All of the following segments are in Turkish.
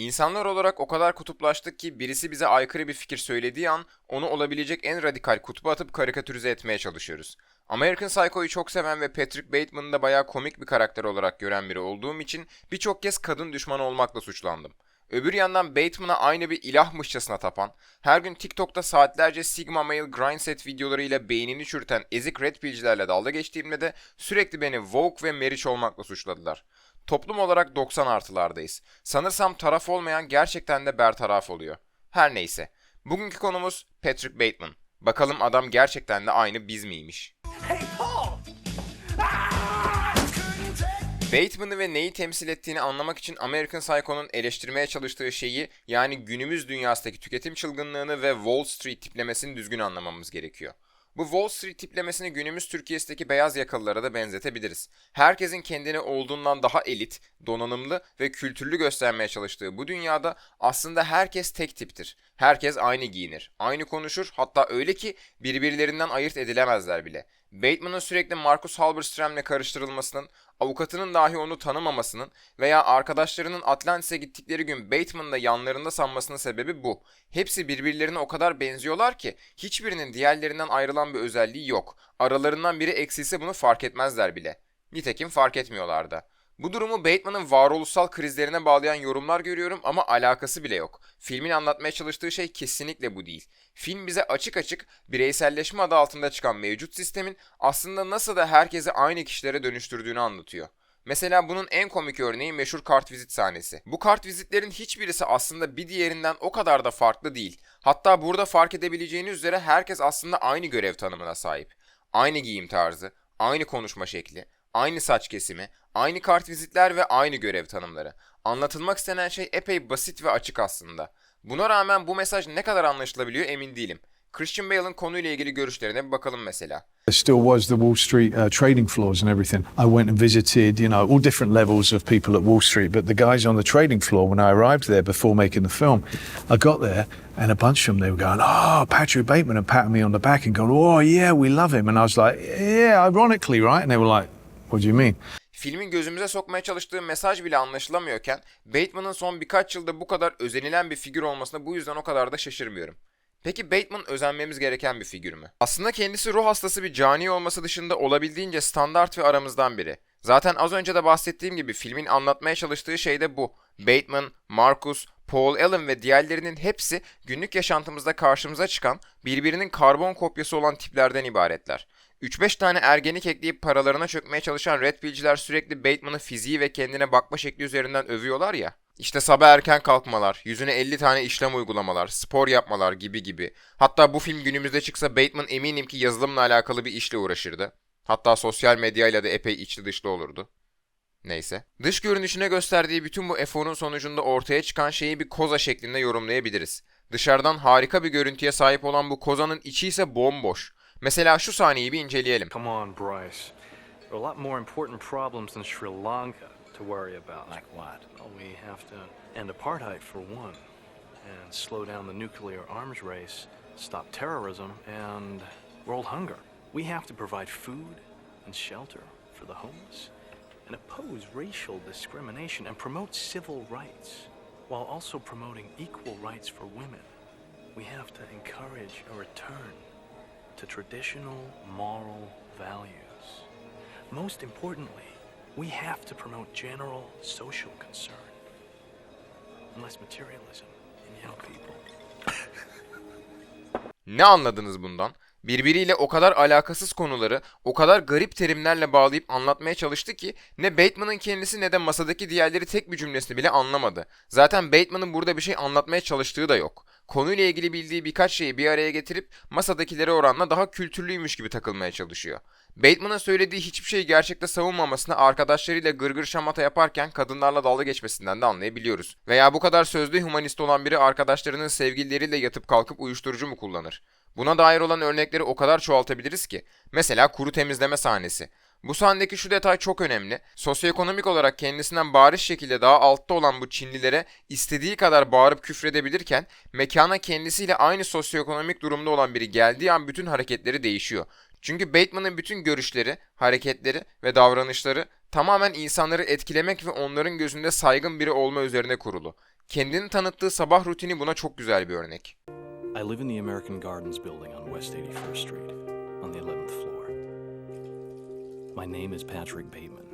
İnsanlar olarak o kadar kutuplaştık ki birisi bize aykırı bir fikir söylediği an onu olabilecek en radikal kutba atıp karikatürize etmeye çalışıyoruz. American Psycho'yu çok seven ve Patrick Bateman'ı da bayağı komik bir karakter olarak gören biri olduğum için birçok kez kadın düşmanı olmakla suçlandım. Öbür yandan Bateman'a aynı bir ilahmışçasına tapan, her gün TikTok'ta saatlerce Sigma Male Grindset videolarıyla beynini çürüten ezik red pill'cilerle dalga geçtiğimde de sürekli beni woke ve meriç olmakla suçladılar. Toplum olarak 90 artılardayız. Sanırsam taraf olmayan gerçekten de bertaraf oluyor. Her neyse. Bugünkü konumuz Patrick Bateman. Bakalım adam gerçekten de aynı biz miymiş? Bateman'ı ve neyi temsil ettiğini anlamak için American Psycho'nun eleştirmeye çalıştığı şeyi yani günümüz dünyasındaki tüketim çılgınlığını ve Wall Street tiplemesini düzgün anlamamız gerekiyor. Bu Wall Street tiplemesini günümüz Türkiye'deki beyaz yakalılara da benzetebiliriz. Herkesin kendini olduğundan daha elit, donanımlı ve kültürlü göstermeye çalıştığı bu dünyada aslında herkes tek tiptir. Herkes aynı giyinir, aynı konuşur hatta öyle ki birbirlerinden ayırt edilemezler bile. Bateman'ın sürekli Marcus Halberstram'le karıştırılmasının, avukatının dahi onu tanımamasının veya arkadaşlarının Atlantis'e gittikleri gün Bateman'ı da yanlarında sanmasının sebebi bu. Hepsi birbirlerine o kadar benziyorlar ki hiçbirinin diğerlerinden ayrılan bir özelliği yok. Aralarından biri eksilse bunu fark etmezler bile. Nitekim fark etmiyorlar da. Bu durumu Bateman'ın varoluşsal krizlerine bağlayan yorumlar görüyorum ama alakası bile yok. Filmin anlatmaya çalıştığı şey kesinlikle bu değil. Film bize açık açık bireyselleşme adı altında çıkan mevcut sistemin aslında nasıl da herkesi aynı kişilere dönüştürdüğünü anlatıyor. Mesela bunun en komik örneği meşhur kart vizit sahnesi. Bu kart vizitlerin hiçbirisi aslında bir diğerinden o kadar da farklı değil. Hatta burada fark edebileceğiniz üzere herkes aslında aynı görev tanımına sahip. Aynı giyim tarzı, aynı konuşma şekli, aynı saç kesimi, aynı kart vizitler ve aynı görev tanımları. Anlatılmak istenen şey epey basit ve açık aslında. Buna rağmen bu mesaj ne kadar anlaşılabiliyor emin değilim. Christian Bale'ın konuyla ilgili görüşlerine bir bakalım mesela. There still was the Wall Street uh, trading floors and everything. I went and visited, you know, all different levels of people at Wall Street. But the guys on the trading floor, when I arrived there before making the film, I got there and a bunch of them, they were going, oh, Patrick Bateman, and patting me on the back and going, oh, yeah, we love him. And I was like, yeah, ironically, right? And they were like, what do you mean? Filmin gözümüze sokmaya çalıştığı mesaj bile anlaşılamıyorken Bateman'ın son birkaç yılda bu kadar özenilen bir figür olmasına bu yüzden o kadar da şaşırmıyorum. Peki Bateman özenmemiz gereken bir figür mü? Aslında kendisi ruh hastası bir cani olması dışında olabildiğince standart ve aramızdan biri. Zaten az önce de bahsettiğim gibi filmin anlatmaya çalıştığı şey de bu. Bateman, Marcus, Paul Allen ve diğerlerinin hepsi günlük yaşantımızda karşımıza çıkan birbirinin karbon kopyası olan tiplerden ibaretler. 3-5 tane ergenik ekleyip paralarına çökmeye çalışan Red Pill'ciler sürekli Bateman'ı fiziği ve kendine bakma şekli üzerinden övüyorlar ya. İşte sabah erken kalkmalar, yüzüne 50 tane işlem uygulamalar, spor yapmalar gibi gibi. Hatta bu film günümüzde çıksa Bateman eminim ki yazılımla alakalı bir işle uğraşırdı. Hatta sosyal medyayla da epey içli dışlı olurdu. Neyse. Dış görünüşüne gösterdiği bütün bu eforun sonucunda ortaya çıkan şeyi bir koza şeklinde yorumlayabiliriz. Dışarıdan harika bir görüntüye sahip olan bu kozanın içi ise bomboş. Mesela şu sahneyi bir inceleyelim. Come on, Bryce. There are a lot more important problems than Sri Lanka to worry about. Like what? Well, we have to end apartheid for one, and slow down the nuclear arms race, stop terrorism, and world hunger. We have to provide food and shelter for the homeless, and oppose racial discrimination and promote civil rights, while also promoting equal rights for women. We have to encourage a return to traditional moral values. Most importantly, we have to promote general social concern and less materialism in young people. Ne anladınız bundan? Birbiriyle o kadar alakasız konuları, o kadar garip terimlerle bağlayıp anlatmaya çalıştı ki ne Bateman'ın kendisi ne de masadaki diğerleri tek bir cümlesini bile anlamadı. Zaten Bateman'ın burada bir şey anlatmaya çalıştığı da yok. Konuyla ilgili bildiği birkaç şeyi bir araya getirip masadakilere oranla daha kültürlüymüş gibi takılmaya çalışıyor. Bateman'ın söylediği hiçbir şeyi gerçekte savunmamasını arkadaşlarıyla gırgır şamata yaparken kadınlarla dalga geçmesinden de anlayabiliyoruz. Veya bu kadar sözlü humanist olan biri arkadaşlarının sevgilileriyle yatıp kalkıp uyuşturucu mu kullanır? Buna dair olan örnekleri o kadar çoğaltabiliriz ki. Mesela kuru temizleme sahnesi. Bu sahnedeki şu detay çok önemli. Sosyoekonomik olarak kendisinden bariz şekilde daha altta olan bu Çinlilere istediği kadar bağırıp küfredebilirken mekana kendisiyle aynı sosyoekonomik durumda olan biri geldiği an bütün hareketleri değişiyor. Çünkü Bateman'ın bütün görüşleri, hareketleri ve davranışları tamamen insanları etkilemek ve onların gözünde saygın biri olma üzerine kurulu. Kendini tanıttığı sabah rutini buna çok güzel bir örnek. I live in the American Gardens building on West 81st Street, on the 11th floor. My name is Patrick Bateman.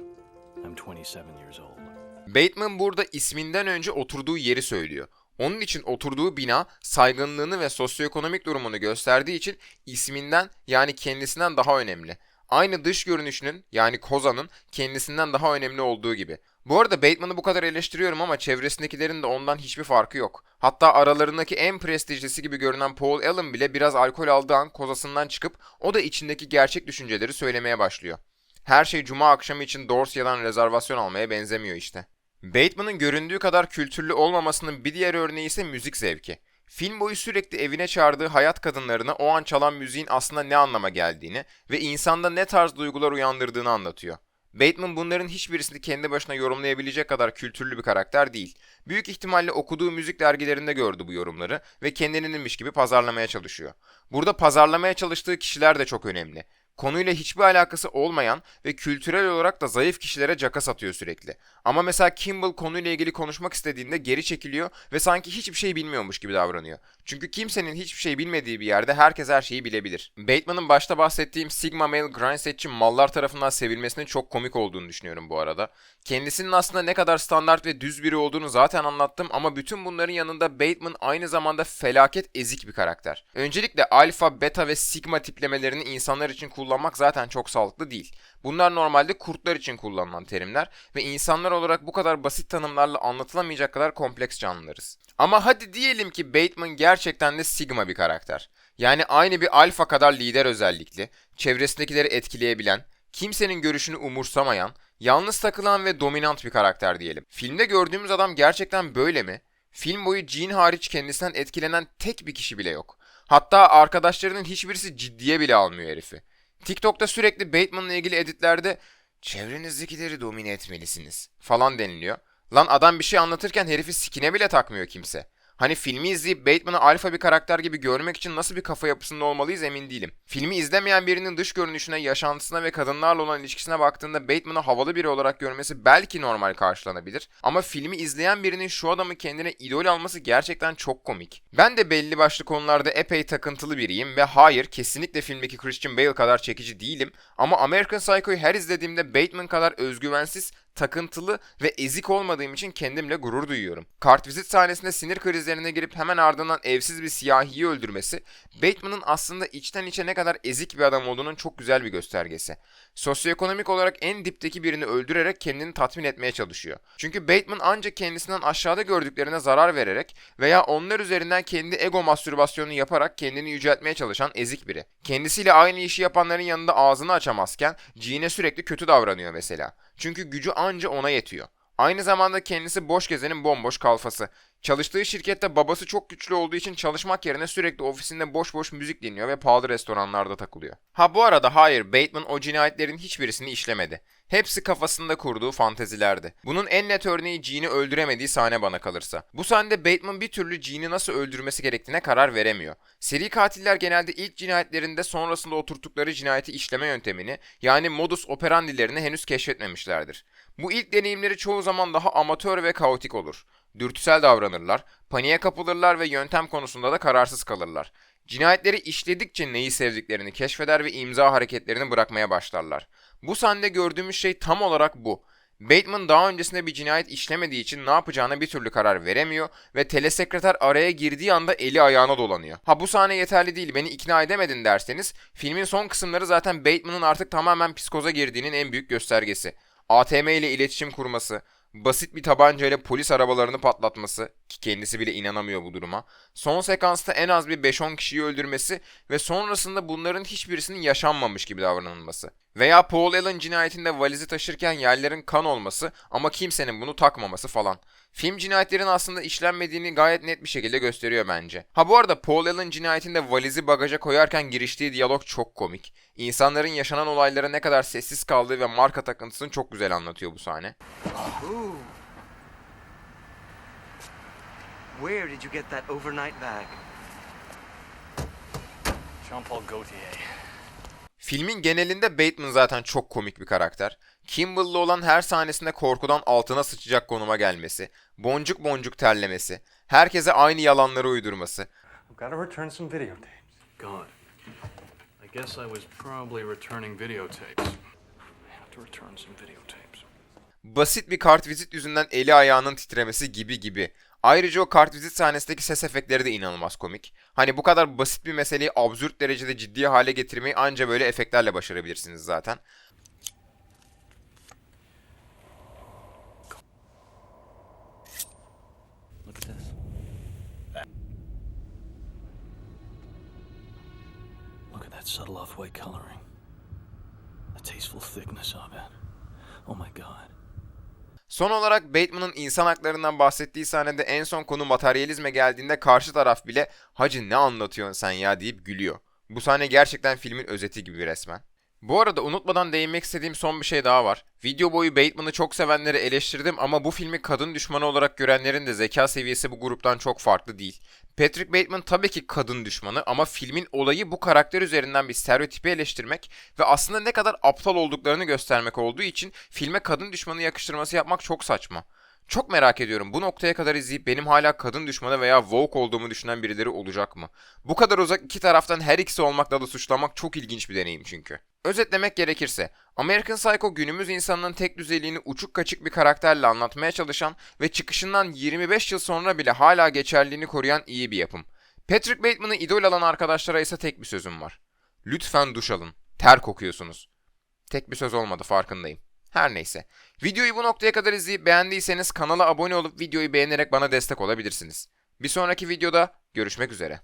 I'm 27 years old. Bateman burada isminden önce oturduğu yeri söylüyor. Onun için oturduğu bina saygınlığını ve sosyoekonomik durumunu gösterdiği için isminden yani kendisinden daha önemli. Aynı dış görünüşünün yani kozanın kendisinden daha önemli olduğu gibi. Bu arada Bateman'ı bu kadar eleştiriyorum ama çevresindekilerin de ondan hiçbir farkı yok. Hatta aralarındaki en prestijlisi gibi görünen Paul Allen bile biraz alkol aldığı an kozasından çıkıp o da içindeki gerçek düşünceleri söylemeye başlıyor. Her şey cuma akşamı için Dorsia'dan rezervasyon almaya benzemiyor işte. Bateman'ın göründüğü kadar kültürlü olmamasının bir diğer örneği ise müzik zevki. Film boyu sürekli evine çağırdığı hayat kadınlarına o an çalan müziğin aslında ne anlama geldiğini ve insanda ne tarz duygular uyandırdığını anlatıyor. Bateman bunların hiçbirisini kendi başına yorumlayabilecek kadar kültürlü bir karakter değil. Büyük ihtimalle okuduğu müzik dergilerinde gördü bu yorumları ve kendininmiş gibi pazarlamaya çalışıyor. Burada pazarlamaya çalıştığı kişiler de çok önemli. Konuyla hiçbir alakası olmayan ve kültürel olarak da zayıf kişilere caka satıyor sürekli. Ama mesela Kimball konuyla ilgili konuşmak istediğinde geri çekiliyor ve sanki hiçbir şey bilmiyormuş gibi davranıyor. Çünkü kimsenin hiçbir şey bilmediği bir yerde herkes her şeyi bilebilir. Bateman'ın başta bahsettiğim Sigma Male Grindsetçi mallar tarafından sevilmesinin çok komik olduğunu düşünüyorum bu arada. Kendisinin aslında ne kadar standart ve düz biri olduğunu zaten anlattım ama bütün bunların yanında Bateman aynı zamanda felaket ezik bir karakter. Öncelikle alfa, beta ve sigma tiplemelerini insanlar için kullanmak zaten çok sağlıklı değil. Bunlar normalde kurtlar için kullanılan terimler ve insanlar olarak bu kadar basit tanımlarla anlatılamayacak kadar kompleks canlılarız. Ama hadi diyelim ki Bateman gerçekten de sigma bir karakter. Yani aynı bir alfa kadar lider özellikli, çevresindekileri etkileyebilen, kimsenin görüşünü umursamayan, yalnız takılan ve dominant bir karakter diyelim. Filmde gördüğümüz adam gerçekten böyle mi? Film boyu Jean hariç kendisinden etkilenen tek bir kişi bile yok. Hatta arkadaşlarının hiçbirisi ciddiye bile almıyor herifi. TikTok'ta sürekli Bateman'la ilgili editlerde çevrenizdekileri domine etmelisiniz falan deniliyor. Lan adam bir şey anlatırken herifi sikine bile takmıyor kimse. Hani filmi izleyip Bateman'ı alfa bir karakter gibi görmek için nasıl bir kafa yapısında olmalıyız emin değilim. Filmi izlemeyen birinin dış görünüşüne, yaşantısına ve kadınlarla olan ilişkisine baktığında Bateman'ı havalı biri olarak görmesi belki normal karşılanabilir. Ama filmi izleyen birinin şu adamı kendine idol alması gerçekten çok komik. Ben de belli başlı konularda epey takıntılı biriyim ve hayır kesinlikle filmdeki Christian Bale kadar çekici değilim. Ama American Psycho'yu her izlediğimde Bateman kadar özgüvensiz, takıntılı ve ezik olmadığım için kendimle gurur duyuyorum. Kartvizit sahnesinde sinir krizlerine girip hemen ardından evsiz bir siyahiyi öldürmesi, Bateman'ın aslında içten içe ne kadar ezik bir adam olduğunun çok güzel bir göstergesi. Sosyoekonomik olarak en dipteki birini öldürerek kendini tatmin etmeye çalışıyor. Çünkü Bateman ancak kendisinden aşağıda gördüklerine zarar vererek veya onlar üzerinden kendi ego mastürbasyonu yaparak kendini yüceltmeye çalışan ezik biri. Kendisiyle aynı işi yapanların yanında ağzını açamazken Jean'e sürekli kötü davranıyor mesela. Çünkü gücü anca ona yetiyor. Aynı zamanda kendisi boş gezenin bomboş kalfası. Çalıştığı şirkette babası çok güçlü olduğu için çalışmak yerine sürekli ofisinde boş boş müzik dinliyor ve pahalı restoranlarda takılıyor. Ha bu arada hayır Bateman o cinayetlerin hiçbirisini işlemedi. Hepsi kafasında kurduğu fantezilerdi. Bunun en net örneği Jean'i öldüremediği sahne bana kalırsa. Bu sahnede Bateman bir türlü Jean'i nasıl öldürmesi gerektiğine karar veremiyor. Seri katiller genelde ilk cinayetlerinde sonrasında oturttukları cinayeti işleme yöntemini yani modus operandilerini henüz keşfetmemişlerdir. Bu ilk deneyimleri çoğu zaman daha amatör ve kaotik olur. Dürtüsel davranırlar, paniğe kapılırlar ve yöntem konusunda da kararsız kalırlar. Cinayetleri işledikçe neyi sevdiklerini keşfeder ve imza hareketlerini bırakmaya başlarlar. Bu sahnede gördüğümüz şey tam olarak bu. Bateman daha öncesinde bir cinayet işlemediği için ne yapacağına bir türlü karar veremiyor ve telesekreter araya girdiği anda eli ayağına dolanıyor. Ha bu sahne yeterli değil beni ikna edemedin derseniz filmin son kısımları zaten Bateman'ın artık tamamen psikoza girdiğinin en büyük göstergesi. ATM ile iletişim kurması, basit bir tabancayla polis arabalarını patlatması ki kendisi bile inanamıyor bu duruma. Son sekansta en az bir 5-10 kişiyi öldürmesi ve sonrasında bunların hiçbirisinin yaşanmamış gibi davranılması. Veya Paul Allen cinayetinde valizi taşırken yerlerin kan olması ama kimsenin bunu takmaması falan. Film cinayetlerin aslında işlenmediğini gayet net bir şekilde gösteriyor bence. Ha bu arada Paul Allen cinayetinde valizi bagaja koyarken giriştiği diyalog çok komik. İnsanların yaşanan olaylara ne kadar sessiz kaldığı ve marka takıntısını çok güzel anlatıyor bu sahne. Ooh. Where did you get that overnight bag? Jean Paul Gaultier. Filmin genelinde Bateman zaten çok komik bir karakter. Kimball'lı olan her sahnesinde korkudan altına sıçacak konuma gelmesi, boncuk boncuk terlemesi, herkese aynı yalanları uydurması, I've got to return some videotapes. God. I guess I was probably returning videotapes. I have to return some videotapes. basit bir kartvizit yüzünden eli ayağının titremesi gibi gibi. Ayrıca o kartvizit sahnesindeki ses efektleri de inanılmaz komik. Hani bu kadar basit bir meseleyi absürt derecede ciddi hale getirmeyi anca böyle efektlerle başarabilirsiniz zaten. Look at that subtle off-white coloring. The tasteful thickness of it. Oh my god. Son olarak Bateman'ın insan haklarından bahsettiği sahnede en son konu materyalizme geldiğinde karşı taraf bile hacı ne anlatıyorsun sen ya deyip gülüyor. Bu sahne gerçekten filmin özeti gibi resmen. Bu arada unutmadan değinmek istediğim son bir şey daha var. Video boyu Bateman'ı çok sevenleri eleştirdim ama bu filmi kadın düşmanı olarak görenlerin de zeka seviyesi bu gruptan çok farklı değil. Patrick Bateman tabii ki kadın düşmanı ama filmin olayı bu karakter üzerinden bir stereotipi eleştirmek ve aslında ne kadar aptal olduklarını göstermek olduğu için filme kadın düşmanı yakıştırması yapmak çok saçma. Çok merak ediyorum bu noktaya kadar izleyip benim hala kadın düşmanı veya woke olduğumu düşünen birileri olacak mı? Bu kadar uzak iki taraftan her ikisi olmakla da suçlamak çok ilginç bir deneyim çünkü. Özetlemek gerekirse, American Psycho günümüz insanının tek düzeliğini uçuk kaçık bir karakterle anlatmaya çalışan ve çıkışından 25 yıl sonra bile hala geçerliliğini koruyan iyi bir yapım. Patrick Bateman'ı idol alan arkadaşlara ise tek bir sözüm var. Lütfen duş alın. Ter kokuyorsunuz. Tek bir söz olmadı farkındayım. Her neyse. Videoyu bu noktaya kadar izleyip beğendiyseniz kanala abone olup videoyu beğenerek bana destek olabilirsiniz. Bir sonraki videoda görüşmek üzere.